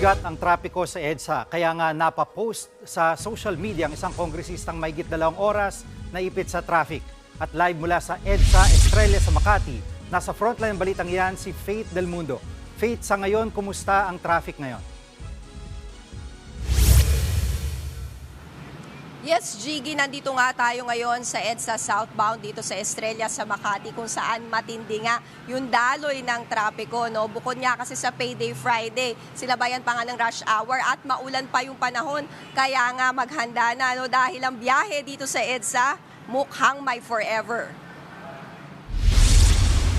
Mabigat ang trapiko sa EDSA kaya nga napapost sa social media ang isang kongresistang mahigit dalawang oras na ipit sa traffic. At live mula sa EDSA Estrella sa Makati, nasa frontline ng balitang yan si Faith Del Mundo. Faith, sa ngayon, kumusta ang traffic ngayon? Yes, Jiggy, nandito nga tayo ngayon sa EDSA southbound dito sa Estrella sa Makati kung saan matindi nga yung daloy ng trapiko. No? Bukod nga kasi sa payday Friday, sinabayan pa nga ng rush hour at maulan pa yung panahon. Kaya nga maghanda na no? dahil ang biyahe dito sa EDSA mukhang may forever.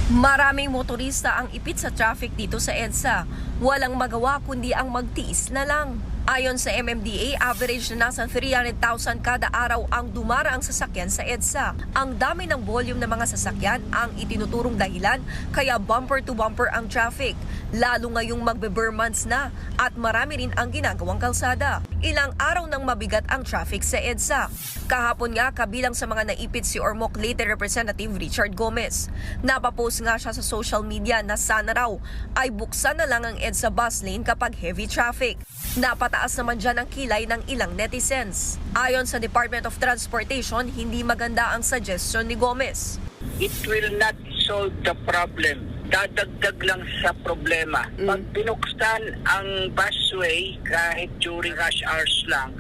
Maraming motorista ang ipit sa traffic dito sa EDSA. Walang magawa kundi ang magtiis na lang. Ayon sa MMDA, average na nasa 300,000 kada araw ang dumaraang sasakyan sa EDSA. Ang dami ng volume ng mga sasakyan ang itinuturong dahilan kaya bumper to bumper ang traffic. Lalo ngayong magbe-burn months na at marami rin ang ginagawang kalsada. Ilang araw nang mabigat ang traffic sa EDSA. Kahapon nga kabilang sa mga naipit si Ormoc Leyte Representative Richard Gomez. Napapost nga siya sa social media na sana raw ay buksan na lang ang EDSA bus lane kapag heavy traffic. Napataas naman dyan ang kilay ng ilang netizens. Ayon sa Department of Transportation, hindi maganda ang suggestion ni Gomez. it will not solve the problem. Dadagdag lang sa problema. Pag binuksan ang busway, kahit during rush hours lang,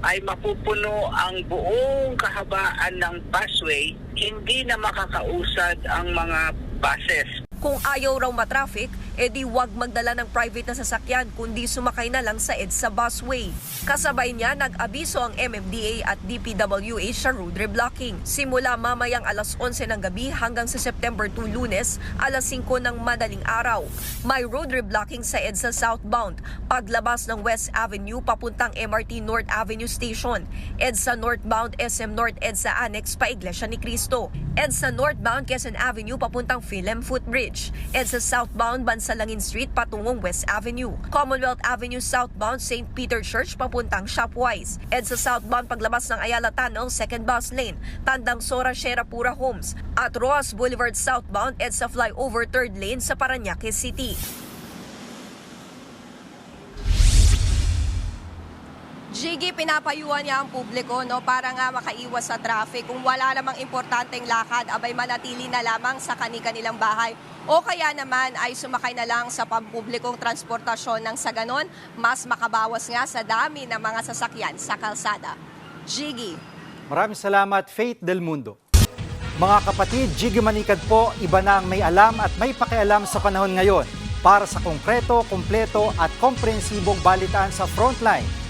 ay mapupuno ang buong kahabaan ng busway, hindi na makakausad ang mga buses. Kung ayaw raw matraffic, edi wag magdala ng private na sasakyan kundi sumakay na lang sa EDSA busway. Kasabay niya, nag-abiso ang MMDA at DPWH sa road reblocking. Simula mamayang alas 11 ng gabi hanggang sa September 2 lunes, alas 5 ng madaling araw. May road reblocking sa EDSA southbound, paglabas ng West Avenue papuntang MRT North Avenue Station, EDSA northbound SM North EDSA Annex pa Iglesia ni Cristo, EDSA northbound Quezon Avenue papuntang Philem Footbridge, EDSA southbound Bansalangin Street patungong West Avenue, Commonwealth Avenue southbound St. Peter Church papuntang Shopwise, EDSA southbound paglabas ng Ayala Tunnel second bus lane, Tandang Sora Shera Pura Homes, at Roas Boulevard southbound EDSA flyover third lane sa Paranaque City. Jiggy, pinapayuhan niya ang publiko no, para nga makaiwas sa traffic. Kung wala namang importanteng lakad, abay manatili na lamang sa kani-kanilang bahay. O kaya naman ay sumakay na lang sa pampublikong transportasyon nang sa ganon, mas makabawas nga sa dami ng mga sasakyan sa kalsada. Jiggy. Maraming salamat, Faith Del Mundo. Mga kapatid, Jiggy Manikad po, iba na ang may alam at may pakialam sa panahon ngayon. Para sa konkreto, kumpleto at komprehensibong balitaan sa Frontline,